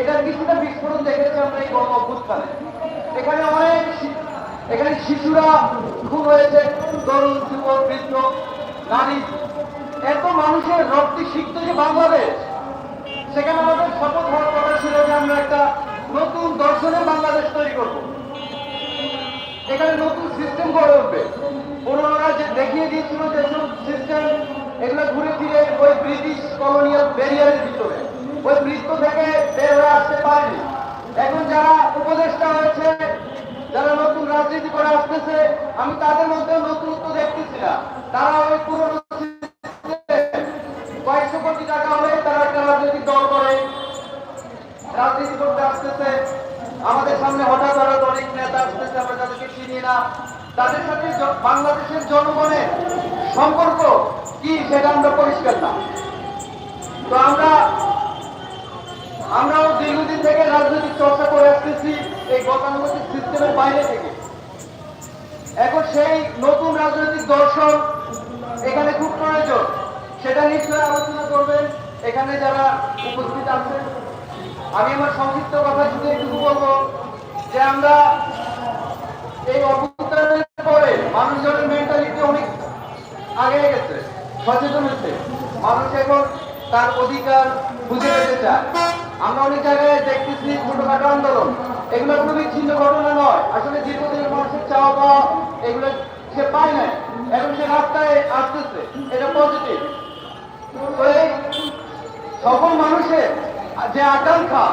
এটার কিছুটা বিস্ফোরণ দেখেছি আমরা এই গণ অভ্যুত্থানে। এখানে অনেক এখানে শিশুরা খুন হয়েছে, তরুণ, যুবক, বৃদ্ধ, নারী। এত মানুষের রক্তে সিক্ত যে বাংলাদেশ, সেখানে আমাদের শপথ হওয়ার কথা ছিল যে আমরা একটা নতুন দর্শনের বাংলাদেশ তৈরি করব। এখানে নতুন সিস্টেম গড়ে উঠবে। পুরোনোরা যে দেখিয়ে দিয়েছিল যেসব সিস্টেম এগুলো ঘুরে ফিরে ওই ব্রিটিশ কলোনিয়াল ব্যারিয়ারের ভিতরে। ওই বৃত্ত থেকে বের হয়ে আসতে পারেনি। এখন যারা উপদেষ্টা হয়েছে, যারা নতুন রাজনীতি করে আসতেছে, আমি তাদের মধ্যে নতুনত্ব দেখতেছি না। তারা ওই পুরোনো কয়েকশো কোটি টাকা হলে তারা একটা রাজনৈতিক দল করে। রাজনীতি করতে আসতেছে। আমাদের সামনে হঠাৎ হঠাৎ অনেক নেতা আসতেছে, আমরা তাদেরকে চিনি না। তাদের সাথে বাংলাদেশের জনগণের সম্পর্ক কি সেটা আমরা পরিষ্কার না। তো আমরা আমরাও দীর্ঘদিন থেকে রাজনৈতিক চর্চা করে আসতেছি এই গতানুগতিক সিস্টেমের বাইরে থেকে। এখন সেই নতুন রাজনৈতিক দর্শন এখানে খুব প্রয়োজন। সেটা নিশ্চয়ই আলোচনা করবেন। এখানে যারা উপস্থিত আছেন, আমি আমার সংক্ষিপ্ত কথা শুধু একটু বলব যে আমরা এই অভ্যুত্থানের পরে মানুষজনের মেন্টালিটি অনেক আগে গেছে, সচেতন হয়েছে। মানুষ এখন তার অধিকার বুঝে পেতে চায়। আমরা অনেক জায়গায় দেখতেছি ছোটখাটো আন্দোলন। এগুলো কোনো বিচ্ছিন্ন ঘটনা নয়। আসলে দীর্ঘদিনের মানুষের চাওয়া পাওয়া এগুলো সে পায় না এখন সে রাস্তায় আসতেছে। এটা পজিটিভ সকল মানুষের যে আকাঙ্ক্ষা,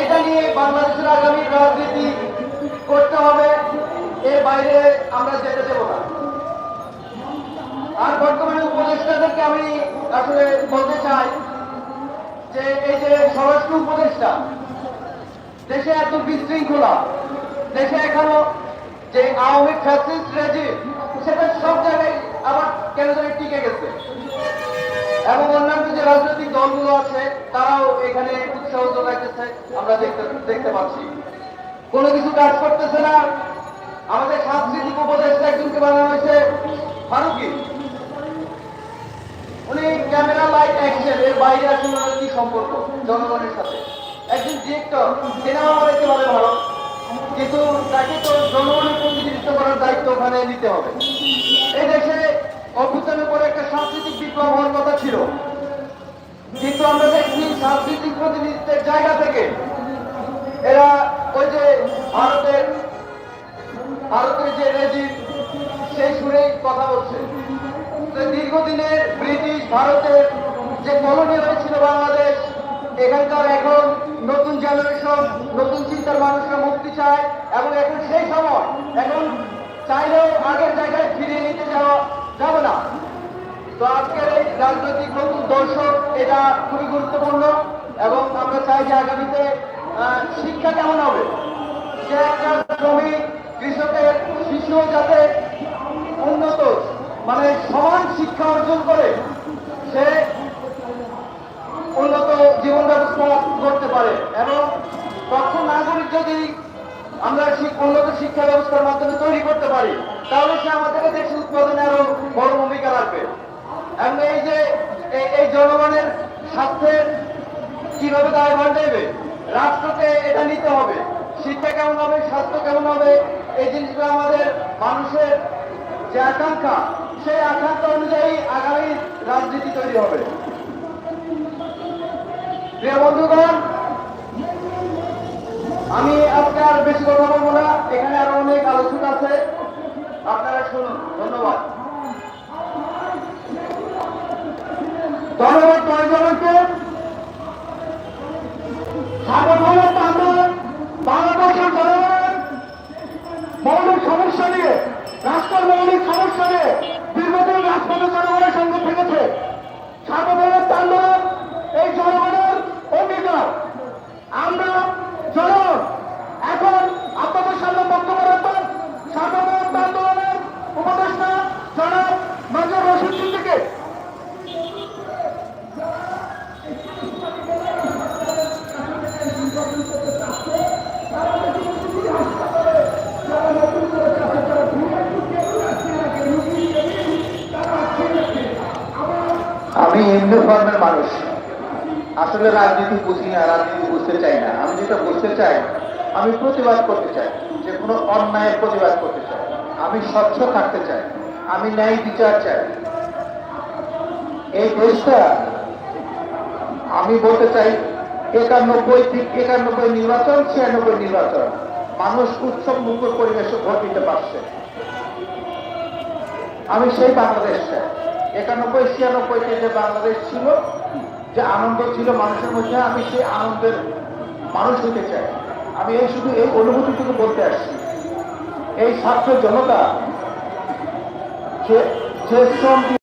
এটা নিয়ে বাংলাদেশের আগামী রাজনীতি করতে হবে। এর বাইরে আমরা যেতে দেবো না। আর বর্তমানে উপদেষ্টাদেরকে আমি আসলে বলতে চাই যে এই যে উপদেষ্টা দেশে এত বিশৃঙ্খলা। দেশে এখনও যে আওয়ামী ফ্যাসিস্ট রেজিম সেটা সব জায়গায় আবার কেন জানি টিকে গেছে। এবং অন্যান্য যে রাজনৈতিক দলগুলো আছে, তারাও এখানে উৎসাহ যোগাইতেছে আমরা দেখতে দেখতে পাচ্ছি। কোনো কিছু কাজ করতেছে না। আমাদের সাংস্কৃতিক উপদেষ্টা একজনকে বানানো হয়েছে, ফারুকি। উনি ক্যামেরা লাইট অ্যাকশন, এর বাইরে আসলে কি সম্পর্ক, জনগণের সাথে? একজন ডিরেক্টর সিনেমা বানাইতে পারে ভালো। কিন্তু তাকে তো জনগণের প্রতিনিধিত্ব করার দায়িত্ব ওখানে নিতে হবে। এই দেশে অভ্যুত্থানের পরে একটা সাংস্কৃতিক বিপ্লব হওয়ার কথা ছিল। কিন্তু আমরা দেখছি সাংস্কৃতিক প্রতিনিধিত্বের জায়গা থেকে এরা ওই যে ভারতের ভারতের যে রেজিম, সেই সুরেই কথা বলছে। দীর্ঘদিনের ব্রিটিশ ভারতের যে কলোনি হয়েছিল বাংলাদেশ, এখানকার এখন নতুন জেনারেশন নতুন চিন্তার মানুষরা মুক্তি চায় এবং এখন সেই সময়, এখন চাইলেও আগের জায়গায় ফিরিয়ে নিতে যাওয়া যাবে না। তো আজকের এই রাজনৈতিক নতুন দর্শক, এটা খুবই গুরুত্বপূর্ণ এবং আমরা চাই যে আগামীতে শিক্ষা কেমন হবে? যে একটা শ্রমিক কৃষকের শিশু যাতে উন্নত মানে সমান শিক্ষা অর্জন করে সে উন্নত জীবন ব্যবস্থা করতে পারে এবং দক্ষ নাগরিক যদি আমরা উন্নত শিক্ষা ব্যবস্থার মাধ্যমে তৈরি করতে পারি, তাহলে সে আমাদের দেশের উৎপাদনে আরও বড় ভূমিকা রাখবে। এবং এই যে এই- জনগণের স্বাস্থ্যের কীভাবে দায়ভার নেবে রাষ্ট্রকে এটা নিতে হবে। শিক্ষা কেমন হবে, স্বাস্থ্য কেমন হবে, এই জিনিসগুলো আমাদের মানুষের যে আকাঙ্ক্ষা, সেই আকাঙ্ক্ষা অনুযায়ী আগামী রাজনীতি তৈরি হবে প্রিয় বন্ধুগণ আমি আজকে আর বেশি কথা বলব না এখানে আরও অনেক আলোচনা আছে আপনারা শুনুন, ধন্যবাদ। ধন্যবাদ মৌলিক সমস্যা নিয়ে রাষ্ট্রের মৌলিক সমস্যা নিয়ে দীর্ঘদিন রাজপথে জনগণের সঙ্গে থেকেছে সার্বভৌমত্ব আন্দোলন এই জনগণের অঙ্গীকার আমরা জনগণ এখন আপনাদের সামনে বক্তব্য রাখবেন সার্বভৌমত্ব আন্দোলনের উপদেষ্টা জনাব আমি হিন্দু ধর্মের মানুষ। আসলে রাজনীতি বুঝি না, রাজনীতি বুঝতে চাই না। আমি যেটা বুঝতে চাই, আমি প্রতিবাদ করতে চাই, যে কোনো অন্যায়ের প্রতিবাদ করতে চাই। আমি স্বচ্ছ থাকতে চাই। আমি ন্যায় বিচার চাই। এই দেশটা আমি বলতে চাই, একানব্বই ঠিক একানব্বই নির্বাচন, ছিয়ানব্বই নির্বাচন। মানুষ উৎসব মুখর পরিবেশে ভোট দিতে পারছে। আমি সেই বাংলাদেশ চাই। একানব্বই ছিয়ানব্বইতে যে বাংলাদেশ ছিল, যে আনন্দ ছিল মানুষের মধ্যে, আমি সেই আনন্দের মানুষ হতে চাই। আমি এই শুধু এই অনুভূতিটুকু বলতে আসছি। এই ছাত্র জনতা শ্রম